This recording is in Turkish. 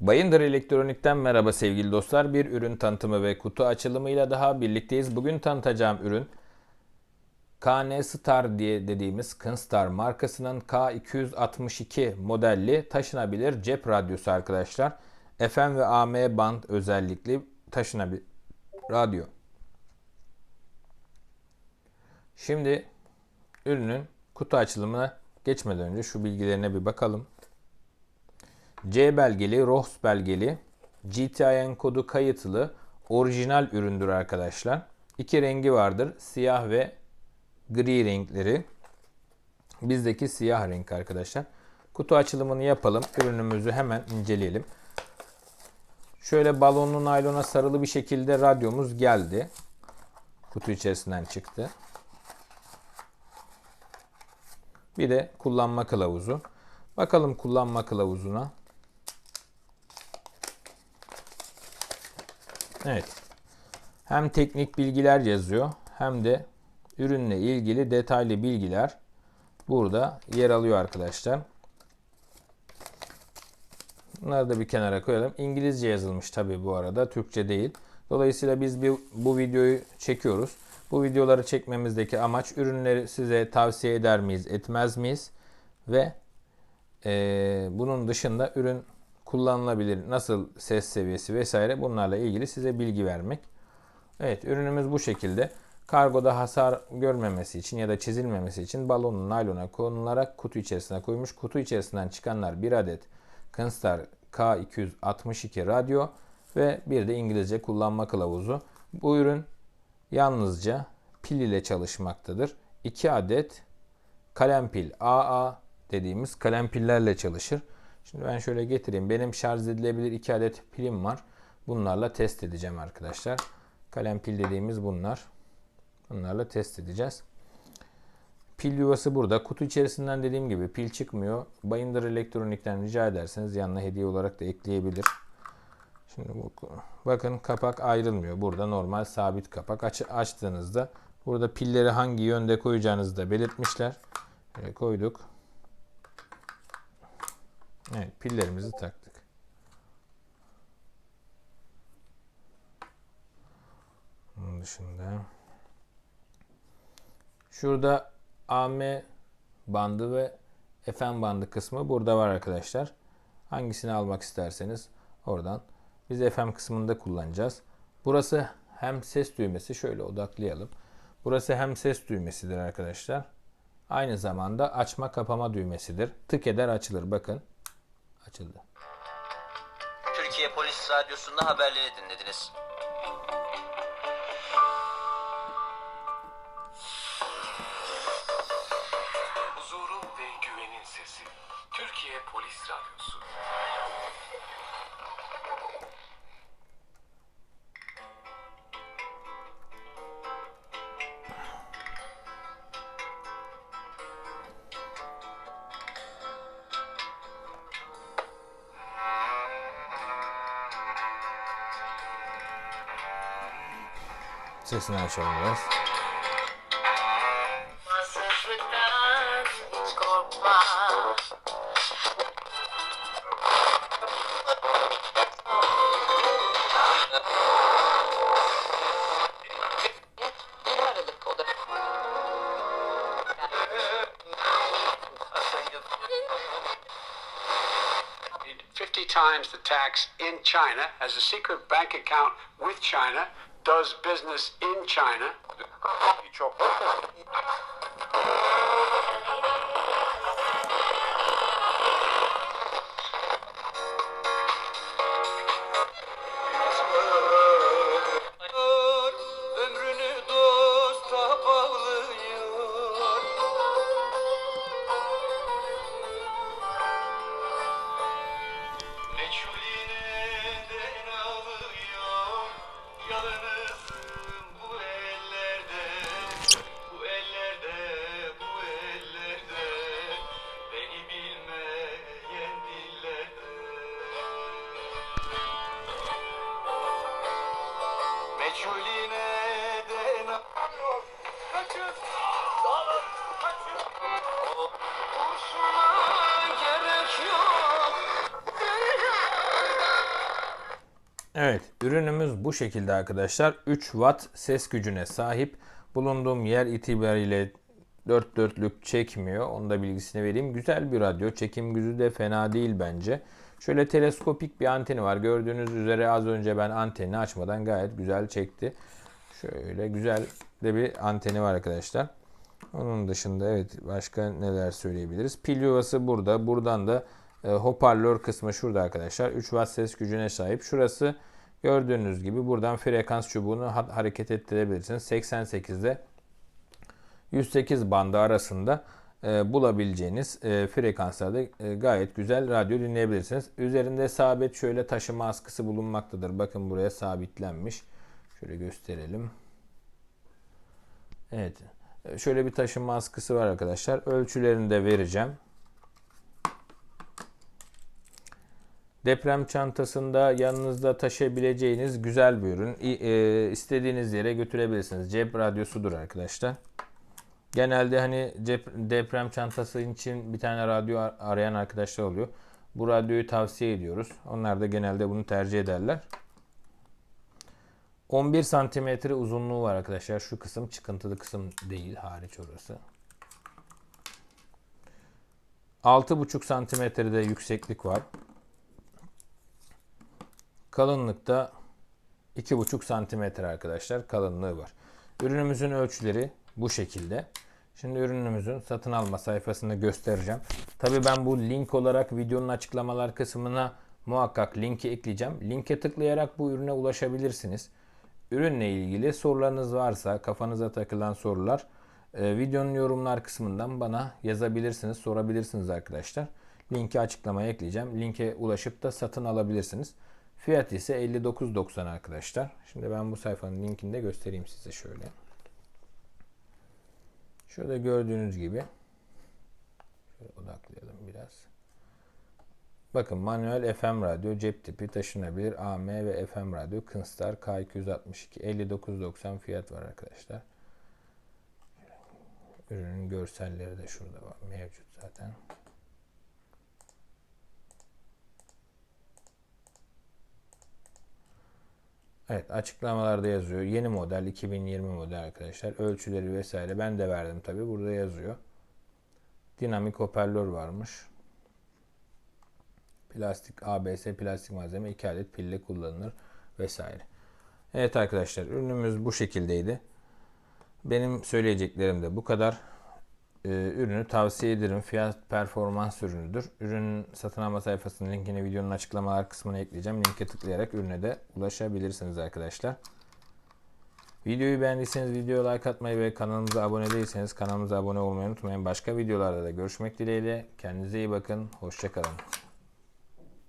Bayındır Elektronik'ten merhaba sevgili dostlar. Bir ürün tanıtımı ve kutu açılımıyla daha birlikteyiz. Bugün tanıtacağım ürün KN Star diye dediğimiz Kinstar markasının K262 modelli taşınabilir cep radyosu arkadaşlar. FM ve AM band özellikli taşınabilir radyo. Şimdi ürünün kutu açılımına geçmeden önce şu bilgilerine bir bakalım. C belgeli, ROHS belgeli, GTIN kodu kayıtlı orijinal üründür arkadaşlar. İki rengi vardır. Siyah ve gri renkleri. Bizdeki siyah renk arkadaşlar. Kutu açılımını yapalım. Ürünümüzü hemen inceleyelim. Şöyle balonlu naylona sarılı bir şekilde radyomuz geldi. Kutu içerisinden çıktı. Bir de kullanma kılavuzu. Bakalım kullanma kılavuzuna. Evet. Hem teknik bilgiler yazıyor hem de ürünle ilgili detaylı bilgiler burada yer alıyor arkadaşlar. Bunları da bir kenara koyalım. İngilizce yazılmış tabi bu arada. Türkçe değil. Dolayısıyla biz bir, bu videoyu çekiyoruz. Bu videoları çekmemizdeki amaç ürünleri size tavsiye eder miyiz, etmez miyiz? Ve e, bunun dışında ürün kullanılabilir, nasıl ses seviyesi vesaire bunlarla ilgili size bilgi vermek. Evet ürünümüz bu şekilde. Kargoda hasar görmemesi için ya da çizilmemesi için balonun naylona konularak kutu içerisine koymuş. Kutu içerisinden çıkanlar bir adet Kinstar K262 radyo ve bir de İngilizce kullanma kılavuzu. Bu ürün yalnızca pil ile çalışmaktadır. 2 adet kalem pil AA dediğimiz kalem pillerle çalışır. Şimdi ben şöyle getireyim. Benim şarj edilebilir 2 adet pilim var. Bunlarla test edeceğim arkadaşlar. Kalem pil dediğimiz bunlar. Bunlarla test edeceğiz. Pil yuvası burada. Kutu içerisinden dediğim gibi pil çıkmıyor. Bayındır Elektronik'ten rica ederseniz yanına hediye olarak da ekleyebilir. Şimdi bu, bakın kapak ayrılmıyor. Burada normal sabit kapak. Aç, açtığınızda burada pilleri hangi yönde koyacağınızı da belirtmişler. Böyle koyduk. Evet pillerimizi taktık. Bunun dışında şurada AM bandı ve FM bandı kısmı burada var arkadaşlar. Hangisini almak isterseniz oradan. Biz FM kısmında kullanacağız. Burası hem ses düğmesi şöyle odaklayalım. Burası hem ses düğmesidir arkadaşlar. Aynı zamanda açma kapama düğmesidir. Tık eder açılır bakın. Açıldı. Türkiye Polis Radyosu'nda haberleri dinlediniz. Fifty times the tax in China, has a secret bank account with China, does business in China. Evet, ürünümüz bu şekilde arkadaşlar. 3 watt ses gücüne sahip. Bulunduğum yer itibariyle 4 dörtlük çekmiyor. Onu da bilgisini vereyim. Güzel bir radyo. Çekim gücü de fena değil bence. Şöyle teleskopik bir anteni var. Gördüğünüz üzere az önce ben antenini açmadan gayet güzel çekti. Şöyle güzel de bir anteni var arkadaşlar. Onun dışında evet başka neler söyleyebiliriz? Pil yuvası burada. Buradan da e, hoparlör kısmı şurada arkadaşlar. 3 watt ses gücüne sahip. Şurası gördüğünüz gibi buradan frekans çubuğunu ha- hareket ettirebilirsiniz. 88'de 108 bandı arasında e, bulabileceğiniz e, frekanslarda e, gayet güzel radyo dinleyebilirsiniz. Üzerinde sabit şöyle taşıma askısı bulunmaktadır. Bakın buraya sabitlenmiş. Şöyle gösterelim. Evet. Şöyle bir taşıma askısı var arkadaşlar. Ölçülerini de vereceğim. Deprem çantasında yanınızda taşıyabileceğiniz güzel bir ürün. E, istediğiniz yere götürebilirsiniz. Cep radyosudur arkadaşlar. Genelde hani cep, deprem çantası için bir tane radyo ar- arayan arkadaşlar oluyor. Bu radyoyu tavsiye ediyoruz. Onlar da genelde bunu tercih ederler. 11 santimetre uzunluğu var arkadaşlar. Şu kısım çıkıntılı kısım değil hariç orası. 6,5 santimetrede yükseklik var. Kalınlıkta 2,5 santimetre arkadaşlar kalınlığı var. Ürünümüzün ölçüleri bu şekilde. Şimdi ürünümüzün satın alma sayfasını göstereceğim. Tabi ben bu link olarak videonun açıklamalar kısmına muhakkak linki ekleyeceğim. Linke tıklayarak bu ürüne ulaşabilirsiniz. Ürünle ilgili sorularınız varsa kafanıza takılan sorular e, videonun yorumlar kısmından bana yazabilirsiniz, sorabilirsiniz arkadaşlar. Linki açıklamaya ekleyeceğim. Linke ulaşıp da satın alabilirsiniz. Fiyat ise 59.90 arkadaşlar. Şimdi ben bu sayfanın linkini de göstereyim size şöyle. Şurada gördüğünüz gibi şöyle odaklayalım biraz. Bakın manuel FM radyo cep tipi taşınabilir AM ve FM radyo Kinstar K262 59.90 fiyat var arkadaşlar. Ürünün görselleri de şurada var mevcut zaten. Evet açıklamalarda yazıyor. Yeni model 2020 model arkadaşlar. Ölçüleri vesaire ben de verdim tabi burada yazıyor. Dinamik hoparlör varmış. Plastik ABS plastik malzeme 2 adet pille kullanılır vesaire. Evet arkadaşlar ürünümüz bu şekildeydi. Benim söyleyeceklerim de bu kadar. Ee, ürünü tavsiye ederim. Fiyat performans ürünüdür. Ürünün satın alma sayfasının linkini videonun açıklamalar kısmına ekleyeceğim. Linke tıklayarak ürüne de ulaşabilirsiniz arkadaşlar. Videoyu beğendiyseniz videoya like atmayı ve kanalımıza abone değilseniz kanalımıza abone olmayı unutmayın. Başka videolarda da görüşmek dileğiyle. Kendinize iyi bakın. Hoşçakalın.